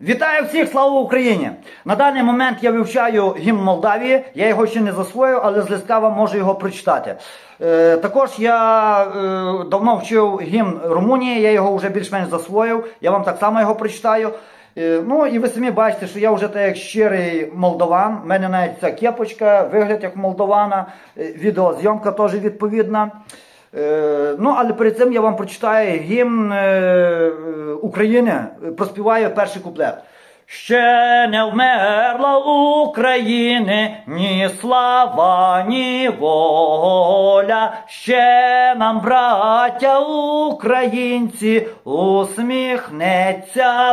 Вітаю всіх, слава Україні! На даний момент я вивчаю гімн Молдавії. Я його ще не засвоїв, але з листка вам можу його прочитати. Е, також я е, давно вчив гімн Румунії, я його вже більш-менш засвоїв. Я вам так само його прочитаю. Е, ну і ви самі бачите, що я вже так як щирий молдаван. У мене навіть ця кепочка, вигляд як молдавана, е, відеозйомка теж відповідна. Е, Ну, але перед цим я вам прочитаю гімн е, України, проспіваю перший куплет. Ще не вмерла України ні слава, ні воля. Ще нам, браття українці, усміхнеться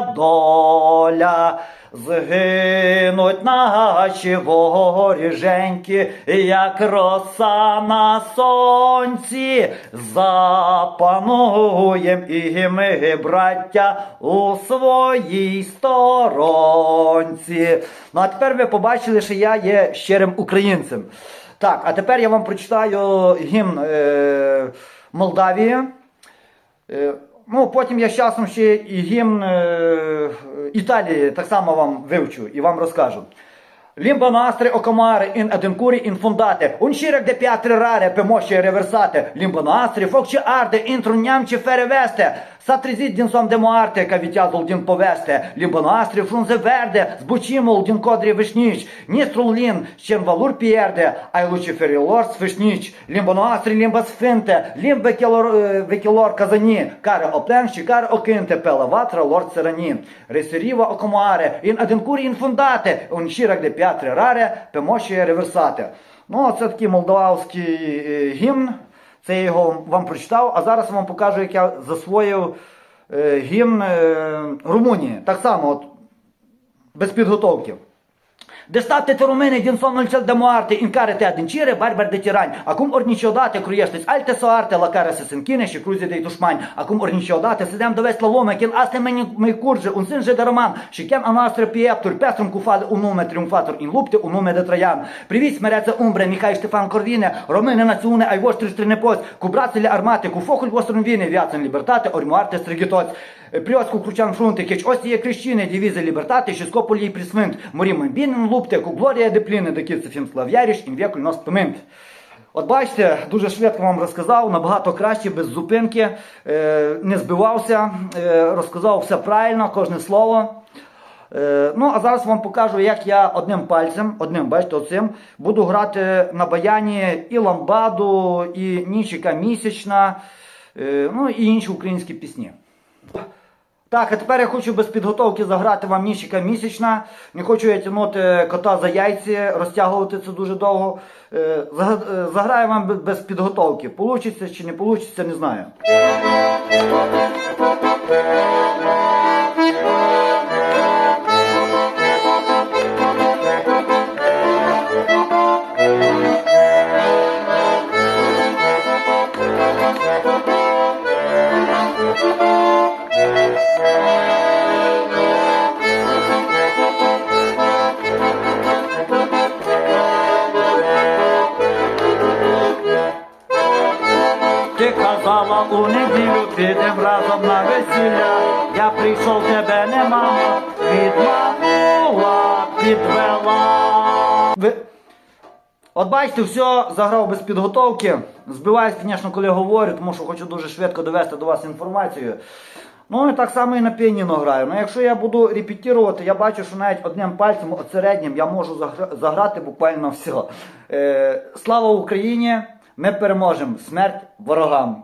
доля. Згинуть наші воріженьки, як роса на сонці, запануєм і ми, браття, у своїй сторонці. Ну а тепер ви побачили, що я є щирим українцем. Так, а тепер я вам прочитаю гімн е, Молдавії. Е, Ну, потім я з часом ще і гімн е, Італії так само вам вивчу і вам розкажу. Limba nostre o comare in adâncuri infundate, un șirec de piatre rare pe moșe reversate, limba noastră foc ce arde, într-un neam ce fere veste, s-a din somn de moarte ca viteazul din poveste, limba noastră frunze verde, zbucimul din codri veșnici, nistrul lin ce în valuri pierde, ai luciferilor sfâșnici, limba noastră limba sfântă, limba vechilor, vechilor cazanii, care o plâng și care o cânte pe la vatra lor țărănii. Reseriva o comoare, în adâncuri infundate, un șirec de piatre rare, pe moșe reversate. Ну, це такий молдавський е, гімн. Це я його вам прочитав, а зараз вам покажу, як я засвоїв е, гімн е, Румунії. Так само, от, без підготовки. De state te române din somnul cel de moarte în care te adâncire barbari de tirani. Acum ori niciodată cruiește alte soarte la care să se închine și cruze de dușmani. Acum ori niciodată să dăm dovesti la lume că în astea mai curge un sânge de roman și chem a noastră piepturi, pestrum cu fale un nume triumfator în lupte, un nume de Traian. Priviți măreață umbre, Mihai Ștefan Corvine, române națiune ai voștri strănepoți, cu brațele armate, cu focul vostru gloria de plină, decât să fim slav'яriși în viacul nostru pământ. От бачите, дуже швидко вам розказав, набагато краще, без зупинки, е, не збивався, е, розказав все правильно, кожне слово. Е, ну, а зараз вам покажу, як я одним пальцем, одним, бачите, оцим, буду грати на баяні і ламбаду, і нічика місячна, ну і інші українські пісні. Так, а тепер я хочу без підготовки заграти вам ніщика місячна. Не хочу я тягнути кота за яйці, розтягувати це дуже довго. Е, е, Заграю вам без підготовки. Получиться чи не получиться, не знаю. Казала у неділю підем разом на весілля. Я прийшов, тебе нема, підманула, підвела. Ви... От бачите, все заграв без підготовки. Збиваюсь, звісно, коли говорю, тому що хочу дуже швидко довести до вас інформацію. Ну і так само і на піаніно граю. Ну якщо я буду репетирувати, я бачу, що навіть одним пальцем, от середнім, я можу загра- заграти буквально все. Е, слава Україні! Ми переможемо! Смерть ворогам!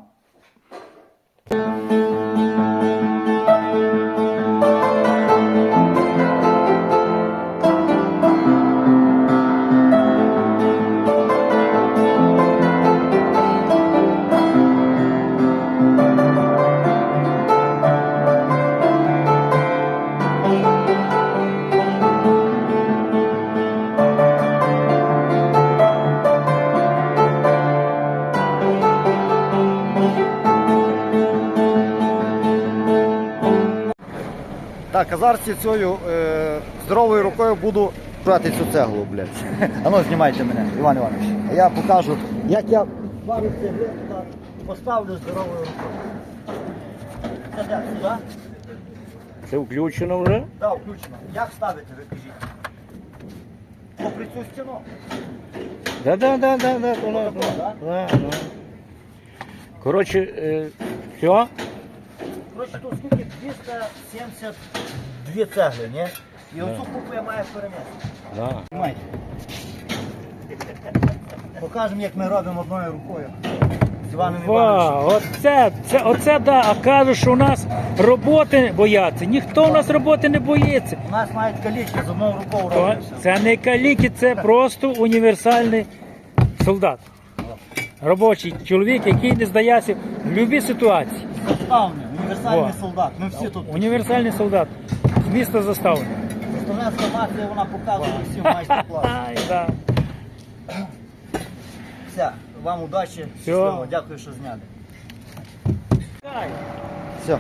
Так, а зараз цією е, здоровою рукою буду брати цю цеглу, блядь. А ну знімайте мене, Іван Іванович. А я покажу, як я пару цегли так поставлю здоровою рукою. Це де, сюди? Це включено вже? Так, включено. Як ставити, ви кажіть? Попри цю стіну. Да, да, да, да, да, да, да, да? да, да. Коротше, е, все? Коротше, тут скільки 272 цегли, ні? І оцю купу я маю перенести. Да. Тримайте. Покажемо, як ми робимо одною рукою. З Іваном Івановичем. Оце, це, оце да, а кажуть, що у нас роботи бояться. Ніхто у нас роботи не боїться. У нас мають каліки з одною рукою То- робиться. Це не каліки, це просто універсальний солдат. Робочий чоловік, який не здається в будь-якій ситуації. Заставний, універсальний О. солдат. Ми всі тут. Універсальний солдат. З міста застави. Студентська нація, вона показує всім майстер-клас. Да. Все, вам удачі, щасливо, дякую, що зняли. Все.